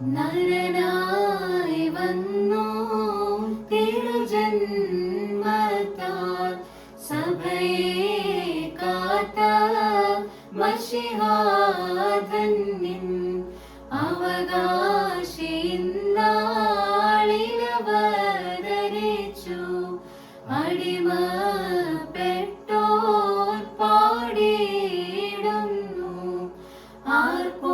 നരനായി വന്നു. തിരുജന്മത്താൽ സഭയെ കാത്ത മഷിഹാധന്യൻ അവകാശി നാളിലവതരിച്ചു അടിമ അടിമപ്പെട്ടോർ പാടിയിടുന്നു. ആർപ്പോടടിയാർ